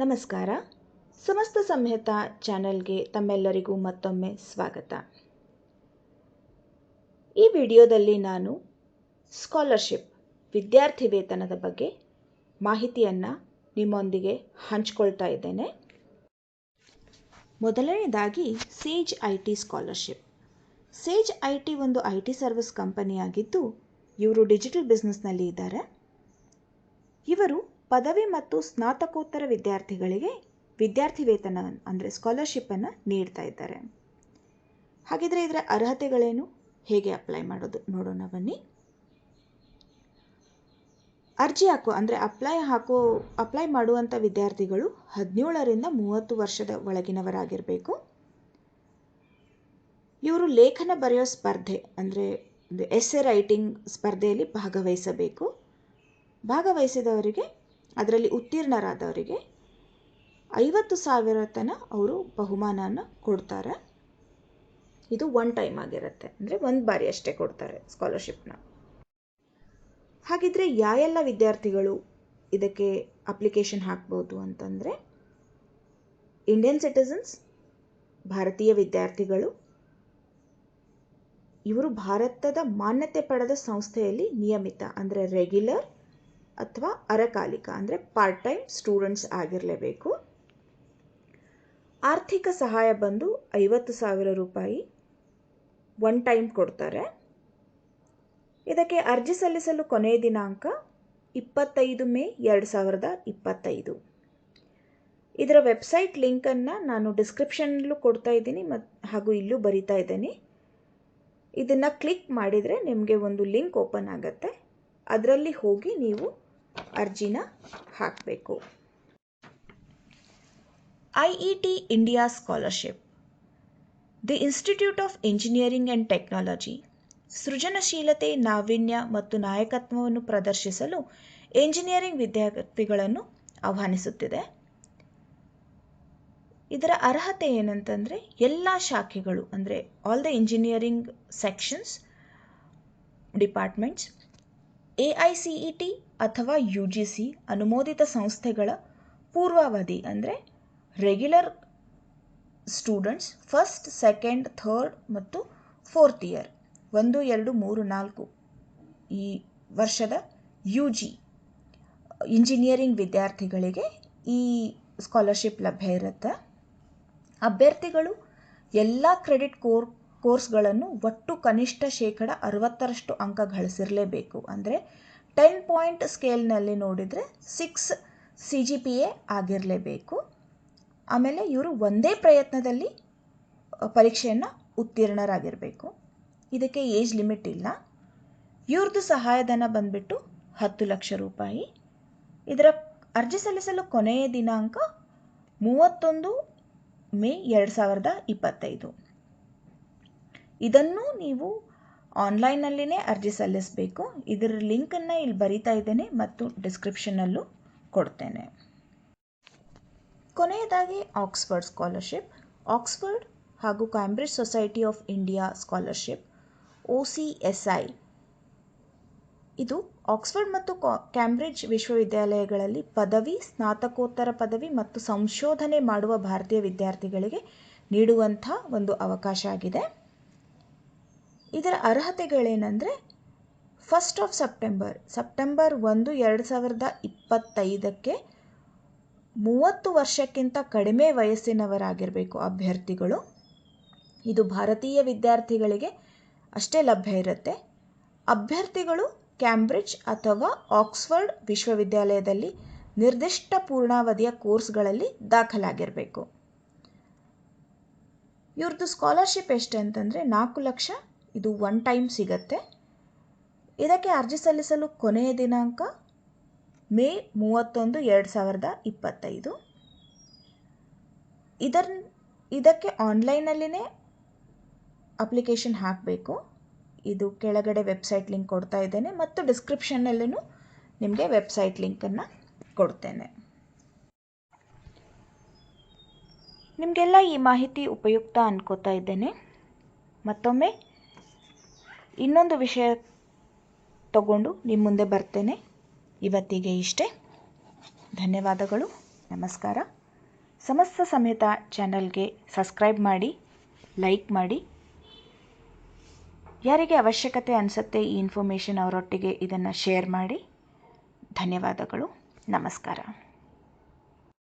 ನಮಸ್ಕಾರ. ಸಮಸ್ತ ಸಂಹಿತ ಚಾನೆಲ್ಗೆ ತಮ್ಮೆಲ್ಲರಿಗೂ ಮತ್ತೊಮ್ಮೆ ಸ್ವಾಗತ. ಈ ವಿಡಿಯೋದಲ್ಲಿ ನಾನು ಸ್ಕಾಲರ್ಶಿಪ್ ವಿದ್ಯಾರ್ಥಿ ವೇತನದ ಬಗ್ಗೆ ಮಾಹಿತಿಯನ್ನು ನಿಮ್ಮೊಂದಿಗೆ ಹಂಚ್ಕೊಳ್ತಾ ಇದ್ದೇನೆ. ಮೊದಲನೇದಾಗಿ Sage I T scholarship Sage I T ಒಂದು ಐ ಟಿ ಸರ್ವಿಸ್ ಕಂಪನಿಯಾಗಿದ್ದು ಇವರು ಡಿಜಿಟಲ್ ಬಿಸ್ನೆಸ್ನಲ್ಲಿ ಇದ್ದಾರೆ. ಇವರು ಪದವಿ ಮತ್ತು ಸ್ನಾತಕೋತ್ತರ ವಿದ್ಯಾರ್ಥಿಗಳಿಗೆ ವಿದ್ಯಾರ್ಥಿ ವೇತನ ಅಂದರೆ ಸ್ಕಾಲರ್ಶಿಪ್ಪನ್ನು ನೀಡ್ತಾ ಇದ್ದಾರೆ. ಹಾಗಿದ್ರೆ ಇದರ ಅರ್ಹತೆಗಳೇನು? ಹೇಗೆ ಅಪ್ಲೈ ಮಾಡೋದು? ನೋಡೋಣ ಬನ್ನಿ. ಅರ್ಜಿ ಹಾಕೋ ಅಂದರೆ ಅಪ್ಲೈ ಹಾಕೋ ಅಪ್ಲೈ ಮಾಡುವಂಥ ವಿದ್ಯಾರ್ಥಿಗಳು ಹದಿನೇಳರಿಂದ ಮೂವತ್ತು ವರ್ಷದ ಒಳಗಿನವರಾಗಿರಬೇಕು. ಇವರು ಲೇಖನ ಬರೆಯೋ ಸ್ಪರ್ಧೆ ಅಂದರೆ ಎಸ್ಸೆ ರೈಟಿಂಗ್ ಸ್ಪರ್ಧೆಯಲ್ಲಿ ಭಾಗವಹಿಸಬೇಕು. ಭಾಗವಹಿಸಿದವರಿಗೆ ಅದರಲ್ಲಿ ಉತ್ತೀರ್ಣರಾದವರಿಗೆ ಐವತ್ತು ಸಾವಿರ ತನ ಅವರು ಬಹುಮಾನನ ಕೊಡ್ತಾರೆ. ಇದು ಒನ್ ಟೈಮ್ ಆಗಿರುತ್ತೆ. ಅಂದರೆ ಒಂದು ಬಾರಿ ಅಷ್ಟೇ ಕೊಡ್ತಾರೆ ಸ್ಕಾಲರ್ಶಿಪ್ನ ಹಾಗಿದ್ರೆ ಯಾವೆಲ್ಲ ವಿದ್ಯಾರ್ಥಿಗಳು ಇದಕ್ಕೆ ಅಪ್ಲಿಕೇಶನ್ ಹಾಕ್ಬೋದು ಅಂತಂದರೆ ಇಂಡಿಯನ್ ಸಿಟಿಸನ್ಸ್ ಭಾರತೀಯ ವಿದ್ಯಾರ್ಥಿಗಳು, ಇವರು ಭಾರತದ ಮಾನ್ಯತೆ ಪಡೆದ ಸಂಸ್ಥೆಯಲ್ಲಿ ನಿಯಮಿತ ಅಂದರೆ ರೆಗ್ಯುಲರ್ ಅಥವಾ ಅರಕಾಲಿಕ ಅಂದರೆ ಪಾರ್ಟ್ ಟೈಮ್ ಸ್ಟೂಡೆಂಟ್ಸ್ ಆಗಿರಲೇಬೇಕು. ಆರ್ಥಿಕ ಸಹಾಯ ಬಂದು ಐವತ್ತು ಸಾವಿರ ರೂಪಾಯಿ ಒನ್ ಟೈಮ್ ಕೊಡ್ತಾರೆ. ಇದಕ್ಕೆ ಅರ್ಜಿ ಸಲ್ಲಿಸಲು ಕೊನೆಯ ದಿನಾಂಕ ಇಪ್ಪತ್ತೈದು ಮೇ ಎರಡು ಸಾವಿರದ ಇಪ್ಪತ್ತೈದು. ಇದರ ವೆಬ್ಸೈಟ್ ಲಿಂಕನ್ನು ನಾನು ಡಿಸ್ಕ್ರಿಪ್ಷನ್ಲ್ಲೂ ಕೊಡ್ತಾ ಇದ್ದೀನಿ ಮತ್ತು ಹಾಗೂ ಇಲ್ಲೂ ಬರಿತಾ ಇದ್ದೀನಿ. ಇದನ್ನು ಕ್ಲಿಕ್ ಮಾಡಿದರೆ ನಿಮಗೆ ಒಂದು ಲಿಂಕ್ ಓಪನ್ ಆಗುತ್ತೆ. ಅದರಲ್ಲಿ ಹೋಗಿ ನೀವು ಅರ್ಜಿನ ಹಾಕಬೇಕು. I E T India scholarship. The Institute of Engineering and Technology ಸೃಜನಶೀಲತೆ, ನಾವೀನ್ಯ ಮತ್ತು ನಾಯಕತ್ವವನ್ನು ಪ್ರದರ್ಶಿಸಲು ಇಂಜಿನಿಯರಿಂಗ್ ವಿದ್ಯಾರ್ಥಿಗಳನ್ನು ಆಹ್ವಾನಿಸುತ್ತಿದೆ. ಇದರ ಅರ್ಹತೆ ಏನಂತಂದರೆ ಎಲ್ಲ ಶಾಖೆಗಳು, ಅಂದರೆ all the engineering sections departments A I C T E ಅಥವಾ ಯು ಜಿ ಸಿ ಅನುಮೋದಿತ ಸಂಸ್ಥೆಗಳ ಪೂರ್ವಾವಧಿ ಅಂದರೆ regular students first second third ಮತ್ತು ಫೋರ್ತ್ ಇಯರ್ ಒಂದು, ಎರಡು, ಮೂರು, ನಾಲ್ಕು ಈ ವರ್ಷದ ಯು ಜಿ ಇಂಜಿನಿಯರಿಂಗ್ ವಿದ್ಯಾರ್ಥಿಗಳಿಗೆ ಈ ಸ್ಕಾಲರ್ಶಿಪ್ ಲಭ್ಯ ಇರುತ್ತೆ. ಅಭ್ಯರ್ಥಿಗಳು ಎಲ್ಲ ಕ್ರೆಡಿಟ್ ಕೋರ್ ಕೋರ್ಸ್ಗಳನ್ನು ಒಟ್ಟು ಕನಿಷ್ಠ ಶೇಕಡ ಅರವತ್ತರಷ್ಟು ಅಂಕ ಗಳಿಸಿರಲೇಬೇಕು. ಅಂದರೆ ಟೆನ್ ಪಾಯಿಂಟ್ ಸ್ಕೇಲ್ನಲ್ಲಿ ನೋಡಿದರೆ six C G P A ಆಗಿರಲೇಬೇಕು. ಆಮೇಲೆ ಇವರು ಒಂದೇ ಪ್ರಯತ್ನದಲ್ಲಿ ಪರೀಕ್ಷೆಯನ್ನು ಉತ್ತೀರ್ಣರಾಗಿರಬೇಕು. ಇದಕ್ಕೆ ಏಜ್ ಲಿಮಿಟ್ ಇಲ್ಲ. ಇವ್ರದ್ದು ಸಹಾಯಧನ ಬಂದುಬಿಟ್ಟು ಹತ್ತು ಲಕ್ಷ ರೂಪಾಯಿ. ಇದರ ಅರ್ಜಿ ಸಲ್ಲಿಸಲು ಕೊನೆಯ ದಿನಾಂಕ ಮೂವತ್ತೊಂದು ಮೇ ಎರಡು ಸಾವಿರದ ಇಪ್ಪತ್ತೈದು. ಇದನ್ನು ನೀವು ಆನ್ಲೈನಲ್ಲಿನೇ ಅರ್ಜಿ ಸಲ್ಲಿಸಬೇಕು. ಇದರ ಲಿಂಕನ್ನು ಇಲ್ಲಿ ಬರಿತಾ ಇದ್ದೇನೆ ಮತ್ತು ಡಿಸ್ಕ್ರಿಪ್ಷನಲ್ಲೂ ಕೊಡ್ತೇನೆ. ಕೊನೆಯದಾಗಿ ಆಕ್ಸ್ಫರ್ಡ್ ಸ್ಕಾಲರ್ಶಿಪ್. ಆಕ್ಸ್ಫರ್ಡ್ ಹಾಗೂ Cambridge Society of India scholarship, O C S I. ಇದು ಆಕ್ಸ್ಫರ್ಡ್ ಮತ್ತು ಕ್ಯಾಂಬ್ರಿಡ್ಜ್ ವಿಶ್ವವಿದ್ಯಾಲಯಗಳಲ್ಲಿ ಪದವಿ, ಸ್ನಾತಕೋತ್ತರ ಪದವಿ ಮತ್ತು ಸಂಶೋಧನೆ ಮಾಡುವ ಭಾರತೀಯ ವಿದ್ಯಾರ್ಥಿಗಳಿಗೆ ನೀಡುವಂಥ ಒಂದು ಅವಕಾಶ ಆಗಿದೆ. ಇದರ ಅರ್ಹತೆಗಳೇನೆಂದರೆ ಫಸ್ಟ್ ಆಫ್ ಸೆಪ್ಟೆಂಬರ್ ಸೆಪ್ಟೆಂಬರ್ ಒಂದು, ಎರಡು ಸಾವಿರದ ಇಪ್ಪತ್ತೈದಕ್ಕೆ ಮೂವತ್ತು ವರ್ಷಕ್ಕಿಂತ ಕಡಿಮೆ ವಯಸ್ಸಿನವರಾಗಿರಬೇಕು ಅಭ್ಯರ್ಥಿಗಳು. ಇದು ಭಾರತೀಯ ವಿದ್ಯಾರ್ಥಿಗಳಿಗೆ ಅಷ್ಟೇ ಲಭ್ಯ ಇರುತ್ತೆ. ಅಭ್ಯರ್ಥಿಗಳು ಕ್ಯಾಂಬ್ರಿಡ್ಜ್ ಅಥವಾ ಆಕ್ಸ್ಫರ್ಡ್ ವಿಶ್ವವಿದ್ಯಾಲಯದಲ್ಲಿ ನಿರ್ದಿಷ್ಟ ಪೂರ್ಣಾವಧಿಯ ಕೋರ್ಸ್ಗಳಲ್ಲಿ ದಾಖಲಾಗಿರಬೇಕು. ಇವ್ರದ್ದು ಸ್ಕಾಲರ್ಶಿಪ್ ಎಷ್ಟು ಅಂತಂದರೆ ನಾಲ್ಕು ಲಕ್ಷ ಇದು ಒನ್ ಟೈಮ್ ಸಿಗತ್ತೆ. ಇದಕ್ಕೆ ಅರ್ಜಿ ಸಲ್ಲಿಸಲು ಕೊನೆಯ ದಿನಾಂಕ ಮೇ ಮೂವತ್ತೊಂದು, ಎರಡು ಸಾವಿರದ ಇಪ್ಪತ್ತೈದು. ಇದರ, ಇದಕ್ಕೆ ಆನ್ಲೈನಲ್ಲಿನೇ ಅಪ್ಲಿಕೇಶನ್ ಹಾಕಬೇಕು. ಇದು ಕೆಳಗಡೆ ವೆಬ್ಸೈಟ್ ಲಿಂಕ್ ಕೊಡ್ತಾ ಇದ್ದೇನೆ ಮತ್ತು ಡಿಸ್ಕ್ರಿಪ್ಷನ್ನಲ್ಲೂ ನಿಮಗೆ ವೆಬ್ಸೈಟ್ ಲಿಂಕನ್ನು ಕೊಡ್ತೇನೆ. ನಿಮಗೆಲ್ಲ ಈ ಮಾಹಿತಿ ಉಪಯುಕ್ತ ಅನ್ಕೋತಾ ಇದ್ದೇನೆ. ಮತ್ತೊಮ್ಮೆ ಇನ್ನೊಂದು ವಿಷಯ ತಗೊಂಡು ನಿಮ್ಮ ಮುಂದೆ ಬರ್ತೇನೆ. ಇವತ್ತಿಗೆ ಇಷ್ಟೇ. ಧನ್ಯವಾದಗಳು. ನಮಸ್ಕಾರ. ಸಮಸ್ತ ಸಮೇತ ಚಾನಲ್ಗೆ ಸಬ್ಸ್ಕ್ರೈಬ್ ಮಾಡಿ, ಲೈಕ್ ಮಾಡಿ. ಯಾರಿಗೆ ಅವಶ್ಯಕತೆ ಅನಿಸುತ್ತೆ ಈ ಇನ್ಫಾರ್ಮೇಷನ್ ಅವರೊಟ್ಟಿಗೆ ಇದನ್ನು ಶೇರ್ ಮಾಡಿ. ಧನ್ಯವಾದಗಳು. ನಮಸ್ಕಾರ.